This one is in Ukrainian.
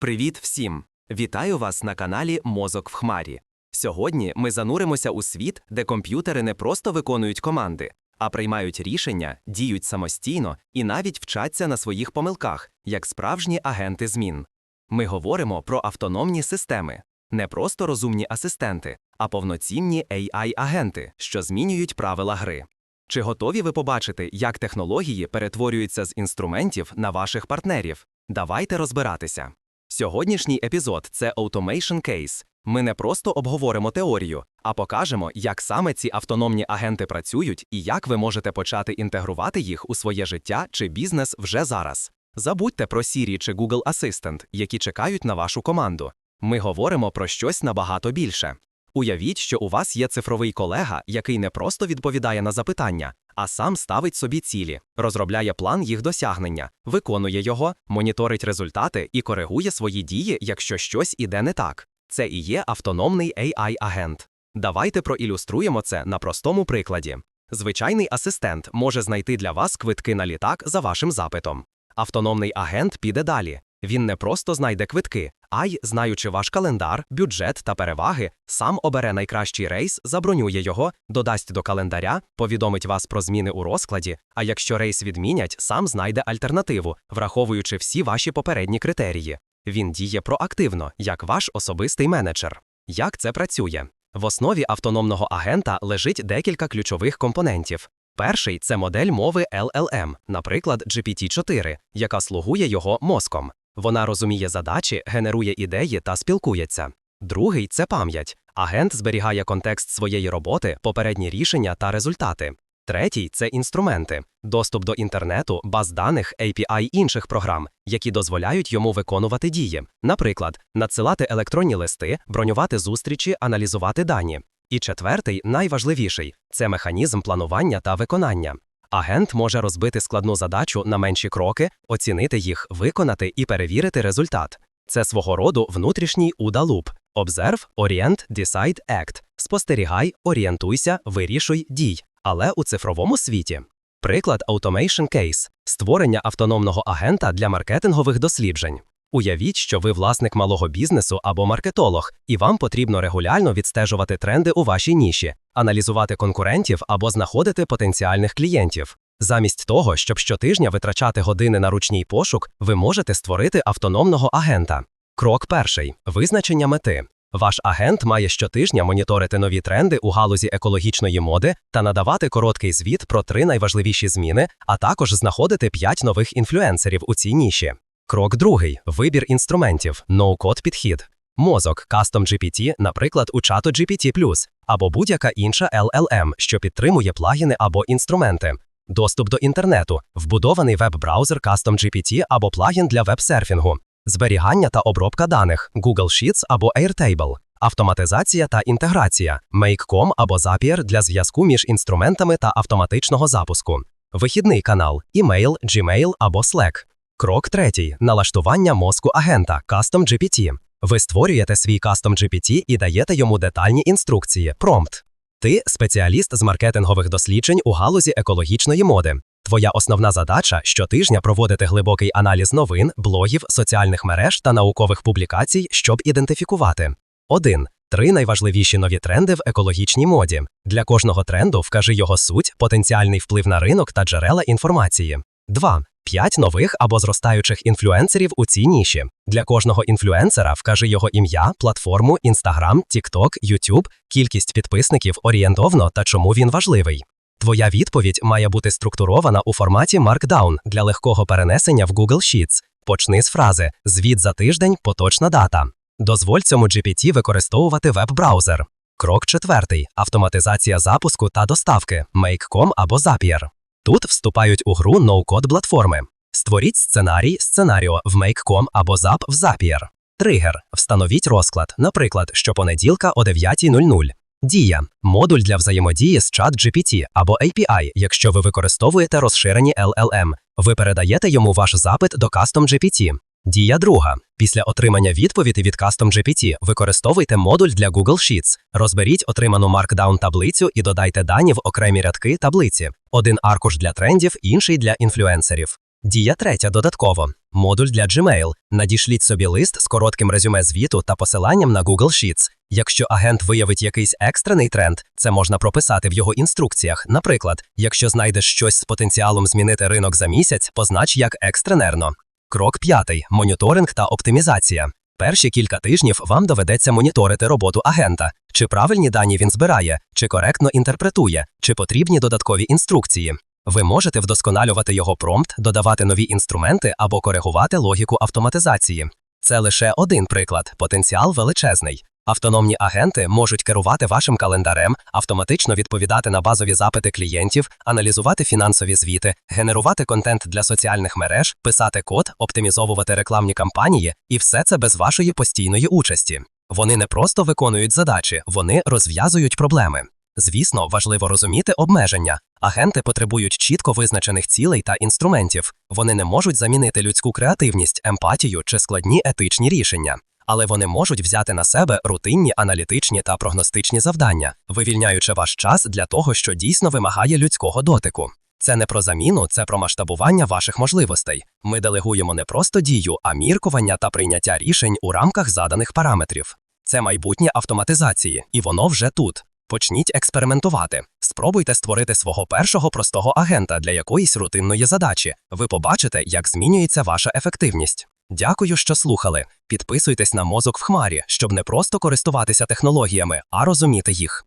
Привіт всім! Вітаю вас на каналі Мозок в Хмарі. Сьогодні ми зануримося у світ, де комп'ютери не просто виконують команди, а приймають рішення, діють самостійно і навіть вчаться на своїх помилках, як справжні агенти змін. Ми говоримо про автономні системи, не просто розумні асистенти, а повноцінні AI-агенти, що змінюють правила гри. Чи готові ви побачити, як технології перетворюються з інструментів на ваших партнерів? Давайте розбиратися. Сьогоднішній епізод це Automation Case. Ми не просто обговоримо теорію, а покажемо, як саме ці автономні агенти працюють і як ви можете почати інтегрувати їх у своє життя чи бізнес вже зараз. Забудьте про Siri чи Google Assistant, які чекають на вашу команду. Ми говоримо про щось набагато більше. Уявіть, що у вас є цифровий колега, який не просто відповідає на запитання, а сам ставить собі цілі, розробляє план їх досягнення, виконує його, моніторить результати і коригує свої дії, якщо щось іде не так. Це і є автономний AI-агент. Давайте проілюструємо це на простому прикладі. Звичайний асистент може знайти для вас квитки на літак за вашим запитом. Автономний агент піде далі. Він не просто знайде квитки, а й, знаючи ваш календар, бюджет та переваги, сам обере найкращий рейс, забронює його, додасть до календаря, повідомить вас про зміни у розкладі. А якщо рейс відмінять, сам знайде альтернативу, враховуючи всі ваші попередні критерії. Він діє проактивно, як ваш особистий менеджер. Як це працює? В основі автономного агента лежить декілька ключових компонентів. Перший це модель мови LLM, наприклад, GPT-4, яка слугує його мозком. Вона розуміє задачі, генерує ідеї та спілкується. Другий це пам'ять. Агент зберігає контекст своєї роботи, попередні рішення та результати. Третій це інструменти, доступ до інтернету, баз даних, API інших програм, які дозволяють йому виконувати дії, наприклад, надсилати електронні листи, бронювати зустрічі, аналізувати дані. І четвертий, найважливіший це механізм планування та виконання. Агент може розбити складну задачу на менші кроки, оцінити їх, виконати і перевірити результат. Це свого роду внутрішній UDA-луп. Observe, Orient, Decide, Act. Спостерігай, орієнтуйся, вирішуй, дій. Але у цифровому світі. Приклад Automation Case – створення автономного агента для маркетингових досліджень. Уявіть, що ви власник малого бізнесу або маркетолог, і вам потрібно регулярно відстежувати тренди у вашій ніші, аналізувати конкурентів або знаходити потенціальних клієнтів. Замість того, щоб щотижня витрачати години на ручній пошук, ви можете створити автономного агента. Крок перший визначення мети. Ваш агент має щотижня моніторити нові тренди у галузі екологічної моди та надавати короткий звіт про три найважливіші зміни, а також знаходити п'ять нових інфлюенсерів у цій ніші. Крок другий вибір інструментів, ноу-код підхід. Мозок, Custom GPT, наприклад, у чату GPT+, або будь-яка інша LLM, що підтримує плагіни або інструменти. Доступ до інтернету, вбудований веб-браузер Custom GPT або плагін для веб-серфінгу, зберігання та обробка даних Google Sheets або Airtable, автоматизація та інтеграція, Make.com або Zapier для зв'язку між інструментами та автоматичного запуску, вихідний канал, email, Gmail або Slack. Крок третій налаштування мозку агента Custom GPT. Ви створюєте свій Custom GPT і даєте йому детальні інструкції. Промпт. Ти спеціаліст з маркетингових досліджень у галузі екологічної моди. Твоя основна задача щотижня проводити глибокий аналіз новин, блогів, соціальних мереж та наукових публікацій, щоб ідентифікувати 1. Три найважливіші нові тренди в екологічній моді. Для кожного тренду вкажи його суть, потенціальний вплив на ринок та джерела інформації. 2. П'ять нових або зростаючих інфлюенсерів у цій ніші. Для кожного інфлюенсера вкажи його ім'я, платформу, Instagram, TikTok, YouTube, кількість підписників орієнтовно та чому він важливий. Твоя відповідь має бути структурована у форматі Markdown для легкого перенесення в Google Sheets. Почни з фрази Звіт за тиждень, поточна дата. Дозволь цьому GPT використовувати веб-браузер. Крок четвертий автоматизація запуску та доставки Make.com або Zapier. Тут вступають у гру ноу-код платформи. Створіть сценарій сценаріо в Make.com або Zap в Zapier. Тригер. Встановіть розклад, наприклад, щопонеділка о 9.00. Дія модуль для взаємодії з ChatGPT або API, якщо ви використовуєте розширені LLM. Ви передаєте йому ваш запит до Custom GPT. Дія друга. Після отримання відповіді від Custom GPT використовуйте модуль для Google Sheets. Розберіть отриману Markdown таблицю і додайте дані в окремі рядки таблиці. Один аркуш для трендів, інший для інфлюенсерів. Дія третя додатково. Модуль для Gmail. Надішліть собі лист з коротким резюме звіту та посиланням на Google Sheets. Якщо агент виявить якийсь екстрений тренд, це можна прописати в його інструкціях. Наприклад, якщо знайдеш щось з потенціалом змінити ринок за місяць, познач як екстренерно. Крок п'ятий моніторинг та оптимізація. Перші кілька тижнів вам доведеться моніторити роботу агента, чи правильні дані він збирає, чи коректно інтерпретує, чи потрібні додаткові інструкції. Ви можете вдосконалювати його промпт, додавати нові інструменти або коригувати логіку автоматизації. Це лише один приклад, потенціал величезний. Автономні агенти можуть керувати вашим календарем, автоматично відповідати на базові запити клієнтів, аналізувати фінансові звіти, генерувати контент для соціальних мереж, писати код, оптимізовувати рекламні кампанії, і все це без вашої постійної участі. Вони не просто виконують задачі, вони розв'язують проблеми. Звісно, важливо розуміти обмеження. Агенти потребують чітко визначених цілей та інструментів. Вони не можуть замінити людську креативність, емпатію чи складні етичні рішення. Але вони можуть взяти на себе рутинні аналітичні та прогностичні завдання, вивільняючи ваш час для того, що дійсно вимагає людського дотику. Це не про заміну, це про масштабування ваших можливостей. Ми делегуємо не просто дію, а міркування та прийняття рішень у рамках заданих параметрів. Це майбутнє автоматизації, і воно вже тут. Почніть експериментувати. Спробуйте створити свого першого простого агента для якоїсь рутинної задачі. Ви побачите, як змінюється ваша ефективність. Дякую, що слухали. Підписуйтесь на мозок в хмарі, щоб не просто користуватися технологіями, а розуміти їх.